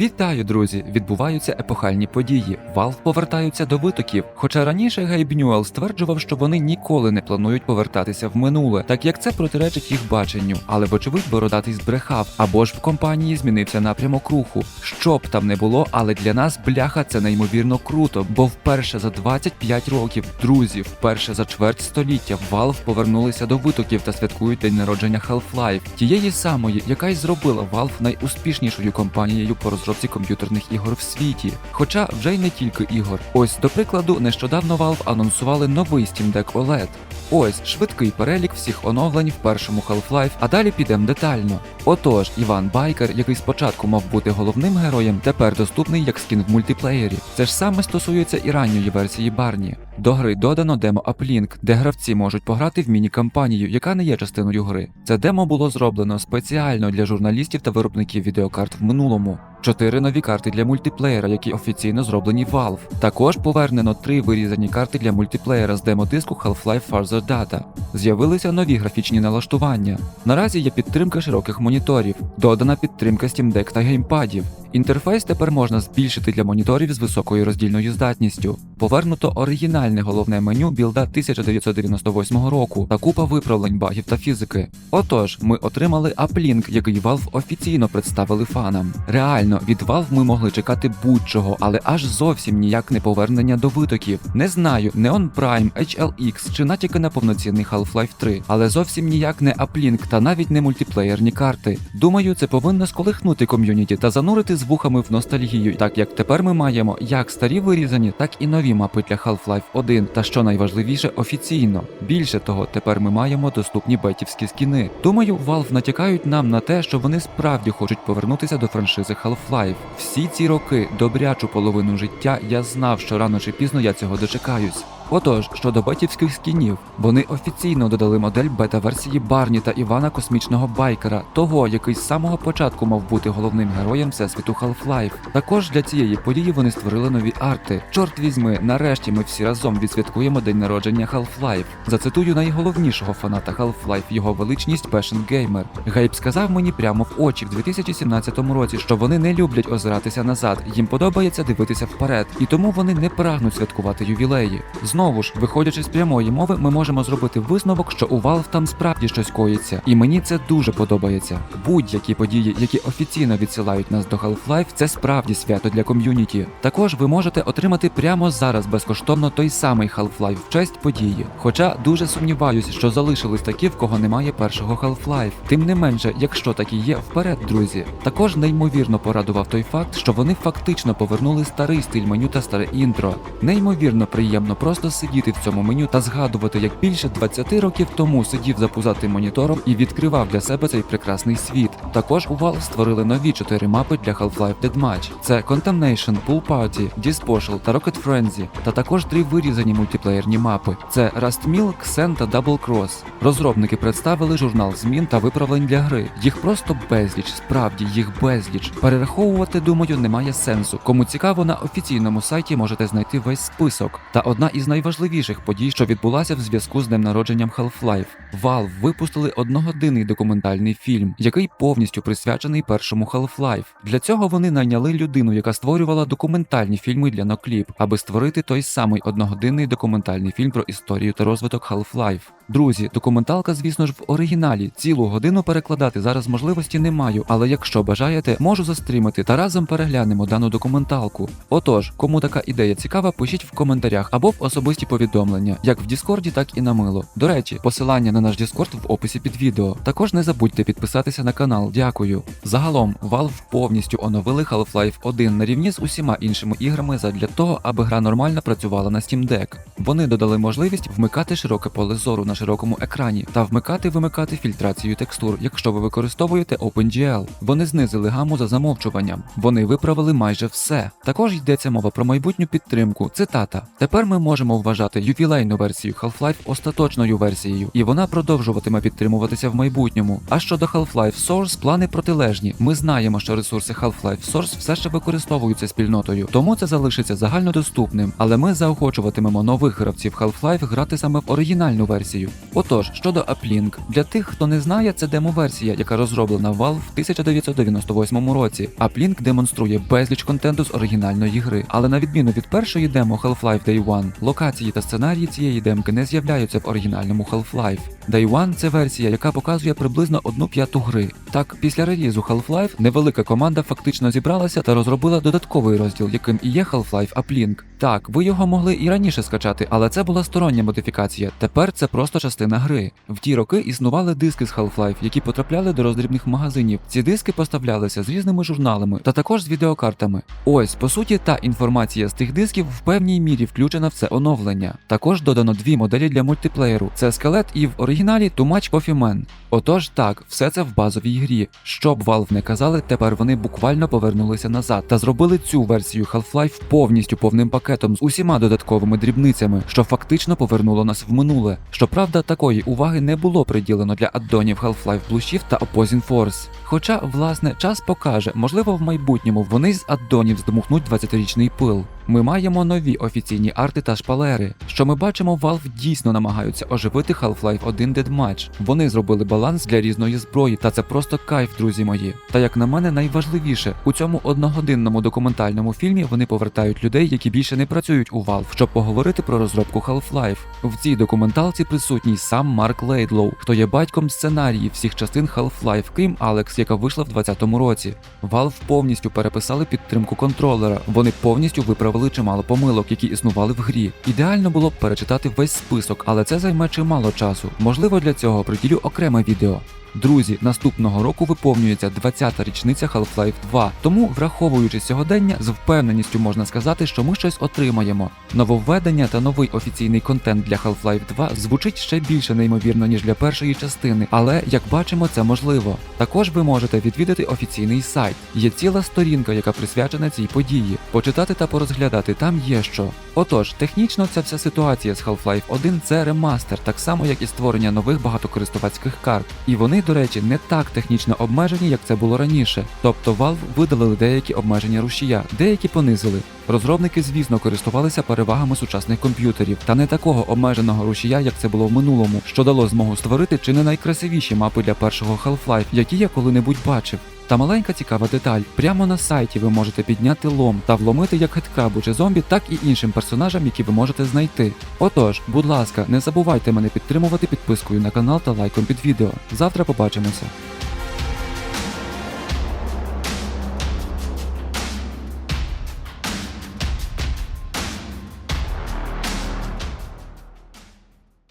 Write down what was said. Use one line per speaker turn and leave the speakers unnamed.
Вітаю, друзі! Відбуваються епохальні події. Valve повертаються до витоків. Хоча раніше Гейб Ньюел стверджував, що вони ніколи не планують повертатися в минуле, так як це протиречить їх баченню. Але вочевидь бородатий збрехав, або ж в компанії змінився напрямок руху. Що б там не було, але для нас бляха це неймовірно круто, бо вперше за 25 років, друзі, вперше за чверть століття Valve повернулися до витоків та святкують день народження Half-Life, тієї самої, яка й зробила Valve найуспішнішою компанією по розробці комп'ютерних ігор в світі. Хоча вже й не тільки ігор. Ось, до прикладу, нещодавно Valve анонсували новий Steam Deck OLED. Ось швидкий перелік всіх оновлень в першому Half-Life, а далі підемо детально. Отож, Іван Байкер, який спочатку мав бути головним героєм, тепер доступний як скін в мультиплеєрі. Це ж саме стосується і ранньої версії Барні. До гри додано демо Uplink, де гравці можуть пограти в міні-кампанію, яка не є частиною гри. Це демо було зроблено спеціально для журналістів та виробників відеокарт в минулому. Чотири нові карти для мультиплеєра, які офіційно зроблені Valve. Також повернено три вирізані карти для мультиплеєра з демо-диску Half-Life Further Data. З'явилися нові графічні налаштування. Наразі є підтримка широких моніторів, додана підтримка Steam Deck та геймпадів. Інтерфейс тепер можна збільшити для моніторів з високою роздільною здатністю. Повернуто оригінальне головне меню білда 1998 року та купа виправлень багів та фізики. Отож, ми отримали Uplink, який Valve офіційно представили фанам. Реально, від Valve ми могли чекати будь-чого, але аж зовсім ніяк не повернення до витоків. Не знаю, Neon Prime, HLX чи натяки на повноцінний Half-Life 3, але зовсім ніяк не Uplink та навіть не мультиплеєрні карти. Думаю, це повинно сколихнути ком'юніті та занурити з вухами в ностальгію, так як тепер ми маємо як старі вирізані, так і нові мапи для Half-Life 1, та що найважливіше, офіційно. Більше того, тепер ми маємо доступні бетівські скіни. Думаю, Valve натякають нам на те, що вони справді хочуть повернутися до франшизи Half-Life. Всі ці роки, добрячу половину життя, я знав, що рано чи пізно я цього дочекаюсь. Отож, щодо бетівських скінів, вони офіційно додали модель бета-версії Барні та Івана Космічного Байкера, того, який з самого початку мав бути головним героєм всесвіту Half-Life. Також для цієї події вони створили нові арти. Чорт візьми, нарешті ми всі разом відсвяткуємо день народження Half-Life. Зацитую найголовнішого фаната Half-Life, його величність Passion Gamer. Гейб сказав мені прямо в очі в 2017 році, що вони не люблять озиратися назад, їм подобається дивитися вперед, і тому вони не прагнуть святкувати ювілеї. Знову ж, виходячи з прямої мови, ми можемо зробити висновок, що у Valve там справді щось коїться, і мені це дуже подобається. Будь-які події, які офіційно відсилають нас до Half-Life, це справді свято для ком'юніті. Також ви можете отримати прямо зараз безкоштовно той самий Half-Life в честь події. Хоча дуже сумніваюся, що залишились такі, в кого немає першого Half-Life. Тим не менше, якщо такі є, вперед, друзі. Також неймовірно порадував той факт, що вони фактично повернули старий стиль меню та старе інтро. Неймовірно приємно просто сидіти в цьому меню та згадувати, як більше 20 років тому сидів за пузатим монітором і відкривав для себе цей прекрасний світ. Також у Valve створили нові чотири мапи для Half-Life Deathmatch. Це Contamination, Pool Party, Disposal та Rocket Frenzy, та також три вирізані мультиплеєрні мапи. Це Rust Mill, Xen та Double Cross. Розробники представили журнал змін та виправлень для гри. Їх просто безліч, справді їх безліч. Перераховувати, думаю, немає сенсу. Кому цікаво, на офіційному сайті можете знайти весь список. Та одна із найважливіших подій, що відбулася в зв'язку з днем народженням Half-Life. Valve випустили одногодинний документальний фільм, який повністю присвячений першому Half-Life. Для цього вони найняли людину, яка створювала документальні фільми для Нокліп, аби створити той самий одногодинний документальний фільм про історію та розвиток Half-Life. Друзі, документалка, звісно ж, в оригіналі. Цілу годину перекладати зараз можливості не маю, але якщо бажаєте, можу застрімити та разом переглянемо дану документалку. Отож, кому така ідея цікава, пишіть в коментарях або в особисті повідомлення, як в Діскорді, так і на мило. До речі, посилання на наш Діскорд в описі під відео. Також не забудьте підписатися на канал. Дякую. Загалом, Valve повністю оновили Half-Life 1 на рівні з усіма іншими іграми задля того, аби гра нормально працювала на Steam Deck. Вони додали можливість вмикати широке поле зору на широкому екрані та вмикати-вимикати фільтрацію текстур, якщо ви використовуєте OpenGL. Вони знизили гаму за замовчуванням. Вони виправили майже все. Також йдеться мова про майбутню підтримку. Цитата: Тепер ми можемо вважати ювілейну версію Half-Life остаточною версією, і вона продовжуватиме підтримуватися в майбутньому. А щодо Half-Life Source, плани протилежні. Ми знаємо, що ресурси Half-Life Source все ще використовуються спільнотою, тому це залишиться загальнодоступним. Але ми заохочуватимемо нових гравців Half-Life грати саме в оригінальну версію. Отож, щодо Uplink, для тих, хто не знає, це демо-версія, яка розроблена Valve в 1998 році. Uplink демонструє безліч контенту з оригінальної гри, але на відміну від першої демо Half-Life Day One, локації та сценарії цієї демки не з'являються в оригінальному Half-Life. Day One – це версія, яка показує приблизно одну п'яту гри. Так, після релізу Half-Life невелика команда фактично зібралася та розробила додатковий розділ, яким і є Half-Life Uplink. Так, ви його могли і раніше скачати, але це була стороння модифікація. Тепер це просто частина гри. В ті роки існували диски з Half-Life, які потрапляли до роздрібних магазинів. Ці диски поставлялися з різними журналами та також з відеокартами. Ось, по суті, та інформація з тих дисків в певній мірі включена в це оновлення. Також додано дві моделі для мультиплеєру: це скелет і в оригіналі Too Much Coffee Man. Отож, так, все це в базовій грі. Що б Valve не казали, тепер вони буквально повернулися назад та зробили цю версію Half-Life повністю повним пакетом з усіма додатковими дрібницями, що фактично повернуло нас в минуле. Щоправда, такої уваги не було приділено для аддонів Half-Life Blue Shift та Opposing Force. Хоча, власне, час покаже, можливо, в майбутньому вони з аддонів здмухнуть 20-річний пил. Ми маємо нові офіційні арти та шпалери. Що ми бачимо, Valve дійсно намагаються оживити Half-Life 1 Deathmatch. Вони зробили баланс для різної зброї, та це просто кайф, друзі мої. Та як на мене, найважливіше у цьому одногодинному документальному фільмі вони повертають людей, які більше не працюють у Valve, щоб поговорити про розробку Half-Life. В цій документалці присутній сам Марк Лейдлоу, хто є батьком сценарії всіх частин Half-Life, крім Алекс, яка вийшла в 2020 році. Valve повністю переписали підтримку контролера. Вони повністю виправили чимало помилок, які існували в грі. Ідеально було б перечитати весь список, але це займе чимало часу. Можливо, для цього приділю окреме відео. Друзі, наступного року виповнюється 20-та річниця Half-Life 2, тому, враховуючи сьогодення, з впевненістю можна сказати, що ми щось отримаємо. Нововведення та новий офіційний контент для Half-Life 2 звучить ще більше неймовірно, ніж для першої частини, але як бачимо, це можливо. Також можете відвідати офіційний сайт. Є ціла сторінка, яка присвячена цій події. Почитати та порозглядати там є що. Отож, технічно ця вся ситуація з Half-Life 1 це ремастер, так само як і створення нових багатокористувацьких карт. І вони, до речі, не так технічно обмежені, як це було раніше. Тобто Valve видалили деякі обмеження рушія, деякі понизили. Розробники, звісно, користувалися перевагами сучасних комп'ютерів, та не такого обмеженого рушія, як це було в минулому, що дало змогу створити чи не найкрасивіші мапи для першого Half-Life, які я коли-небудь бачив. Та маленька цікава деталь: прямо на сайті ви можете підняти лом та вломити як хедкрабу чи зомбі, так і іншим персонажам, які ви можете знайти. Отож, будь ласка, не забувайте мене підтримувати підпискою на канал та лайком під відео. Завтра побачимося.